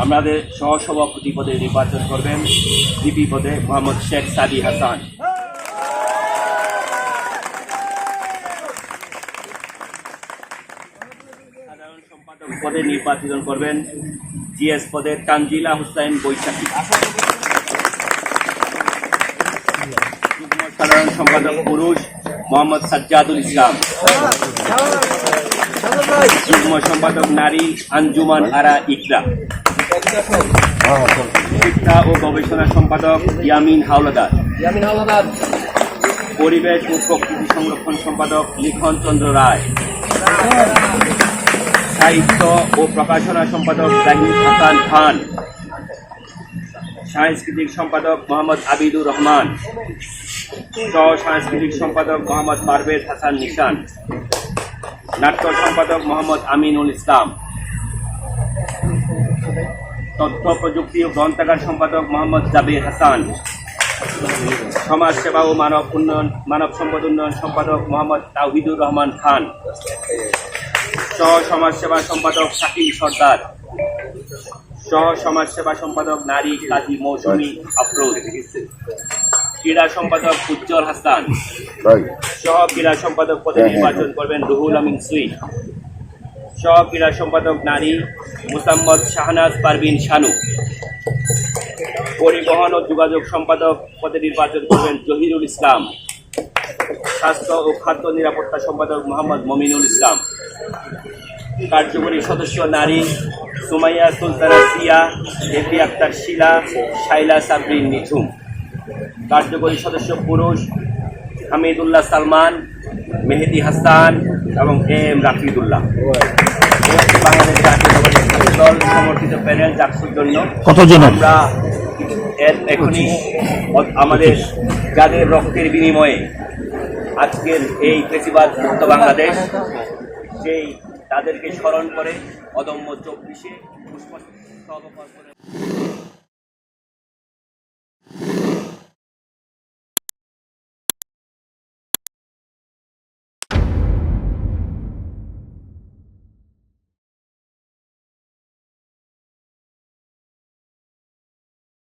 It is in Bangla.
আমাদের সহসভাপতি পদে নির্বাচন করবেন ডিপি পদে মোহাম্মদ শেখ সাদি হাসান। সাধারণ সম্পাদক পদে নির্বাচন করবেন জিএস পদে তানজিলা হুসাইন বৈশাখী। সাধারণ সম্পাদক পুরুষ মোহাম্মদ সাজ্জাদুল ইসলাম। যুগ্ম সম্পাদক নারী আঞ্জুমান আরা ইকরা শিক্ষা ও গবেষণা সম্পাদক ইয়ামিন হাওলাদার। ইয়ামিন হাওলাদার। পরিবেশ ও প্রকৃতি সংরক্ষণ সম্পাদক লিখন চন্দ্র রায়। সাহিত্য ও প্রকাশনা সম্পাদক জাহিদ হাসান খান। সাংস্কৃতিক সম্পাদক মোহাম্মদ আবিদুর রহমান। সহ সাংস্কৃতিক সম্পাদক মোহাম্মদ পারভেজ হাসান নিশান। নাট্য সম্পাদক মোহাম্মদ আমিনুল ইসলাম। তথ্য প্রযুক্তি ও গ্রন্থাগার সম্পাদক মোহাম্মদ জাবির হাসান। সমাজ সেবা ও মানব উন্নয়ন মানব সম্পদ উন্নয়ন সম্পাদক মোহাম্মদ তাহিদুর রহমান খান। সহ সমাজ সেবা সম্পাদক শাকিল সর্দার। সহ সমাজ সেবা সম্পাদক নারী কাজী মৌসুমী আফরোজ। ক্রীড়া সম্পাদক উজ্জ্বল হাসান। সহ ক্রীড়া সম্পাদক পদে নির্বাচন করবেন রুহুল আমিন সুই। সহ ক্রীড়া সম্পাদক নারী মুসাম্মদ শাহনাজ পারভিন শানু। পরিবহন ও যোগাযোগ সম্পাদক পদে নির্বাচন করবেন জহিরুল ইসলাম। স্বাস্থ্য ও খাদ্য নিরাপত্তা সম্পাদক মোহাম্মদ মমিনুল ইসলাম। কার্যকরী সদস্য নারী সুমাইয়া সুলতানা সিয়া, এপি আক্তার শিলা, শাইলা সাবরিন নিঝুম কার্যকরী সদস্য পুরুষ হামিদুল্লাহ সালমান, মেহেদি হাসান এবং এম রাফিদুল্লাহ। বাংলাদেশ জাতীয় সমর্থিত প্যানেল জাকসুর জন্য। কতজন? আমরা এখনই আমাদের যাদের রক্তের বিনিময়ে আজকের এই ফেসিবাদ মুক্ত বাংলাদেশ সেই তাদেরকে স্মরণ করে অদম্য চব্বিশে পুষ্প